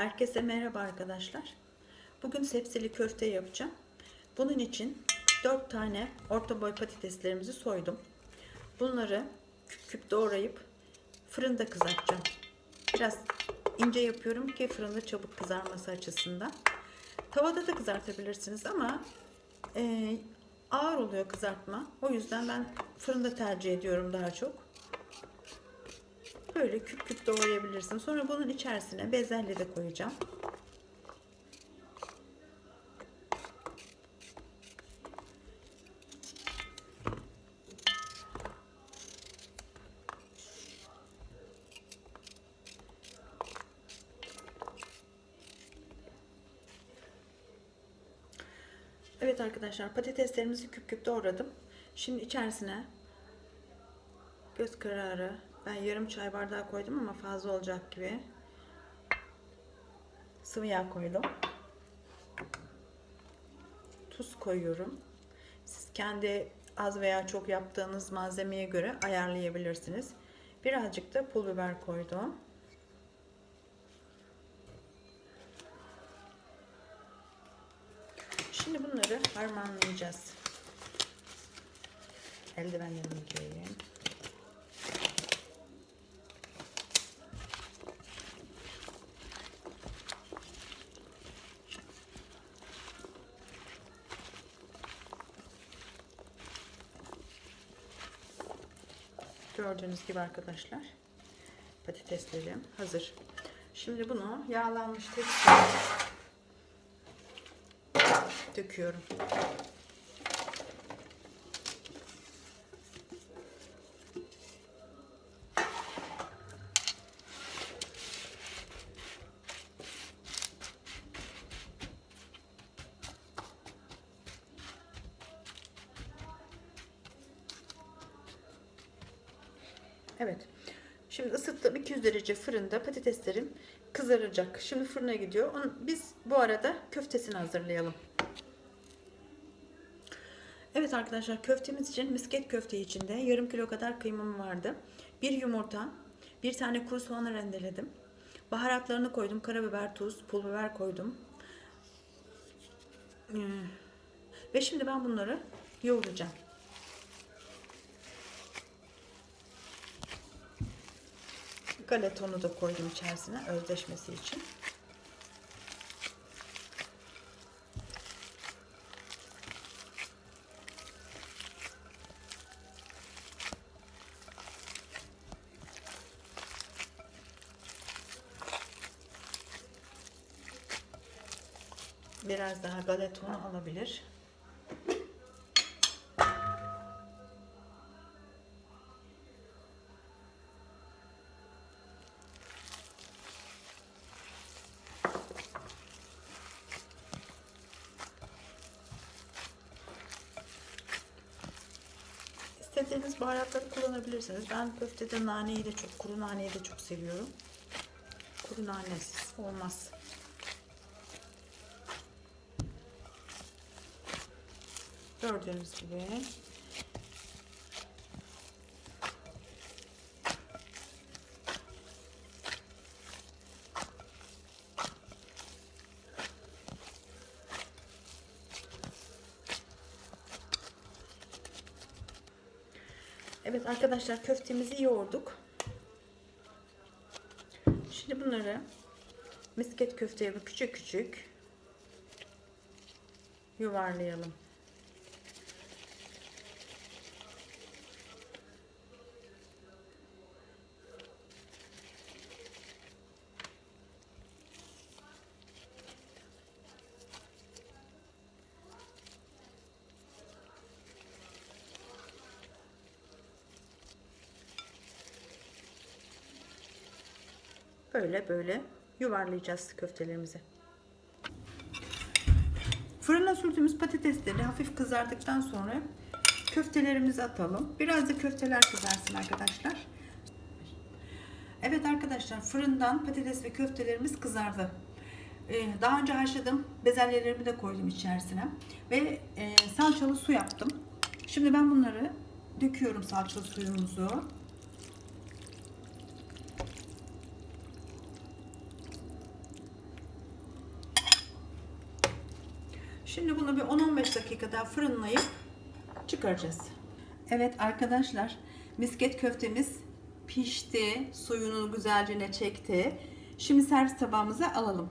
Herkese merhaba arkadaşlar. Bugün sepsili köfte yapacağım. Bunun için 4 tane orta boy patateslerimizi soydum. Bunları küp küp doğrayıp fırında kızartacağım. Biraz ince yapıyorum ki fırında çabuk kızarması açısından. Tavada da kızartabilirsiniz ama ağır oluyor kızartma. O yüzden ben fırında tercih ediyorum daha çok. Böyle küp küp doğrayabilirsin. Sonra bunun içerisine bezelye de koyacağım. Evet arkadaşlar patateslerimizi küp küp doğradım. Şimdi içerisine göz kararı ben yarım çay bardağı koydum ama fazla olacak gibi sıvı yağ koydum. Tuz koyuyorum. Siz kendi az veya çok yaptığınız malzemeye göre ayarlayabilirsiniz. Birazcık da pul biber koydum. Şimdi bunları harmanlayacağız. Eldivenlerimi giyeyim. Gördüğünüz gibi arkadaşlar patateslerim hazır. Şimdi bunu yağlanmış tepsiye döküyorum. Evet. Şimdi ısıttım 200 derece fırında patateslerim kızaracak. Şimdi fırına gidiyor. Onu, biz bu arada köftesini hazırlayalım. Evet arkadaşlar köftemiz için misket köfte içinde yarım kilo kadar kıymam vardı. Bir yumurta, bir tane kuru soğanı rendeledim. Baharatlarını koydum. Karabiber, tuz, pul biber koydum. Ee, Ve şimdi ben bunları yoğuracağım. Galetonu da koydum içerisine özleşmesi için. Biraz daha galetonu alabilir. İstediğiniz baharatları kullanabilirsiniz. Ben köftede naneyi de çok, kuru naneyi de çok seviyorum. Kuru nanesiz olmaz. Gördüğünüz gibi. Evet arkadaşlar köftemizi yoğurduk. Şimdi bunları misket köfte yapıp küçük küçük yuvarlayalım. Böyle böyle yuvarlayacağız köftelerimizi. Fırına sürdüğümüz patatesleri hafif kızardıktan sonra köftelerimizi atalım. Biraz da köfteler kızarsın arkadaşlar. Evet arkadaşlar fırından patates ve köftelerimiz kızardı. Ee, daha önce haşladım. Bezelyelerimi de koydum içerisine. Ve e, salçalı su yaptım. Şimdi ben bunları döküyorum salçalı suyumuzu. Şimdi bunu bir 10-15 dakika daha fırınlayıp çıkaracağız. Evet arkadaşlar misket köftemiz pişti. Suyunu güzelce çekti. Şimdi servis tabağımıza alalım.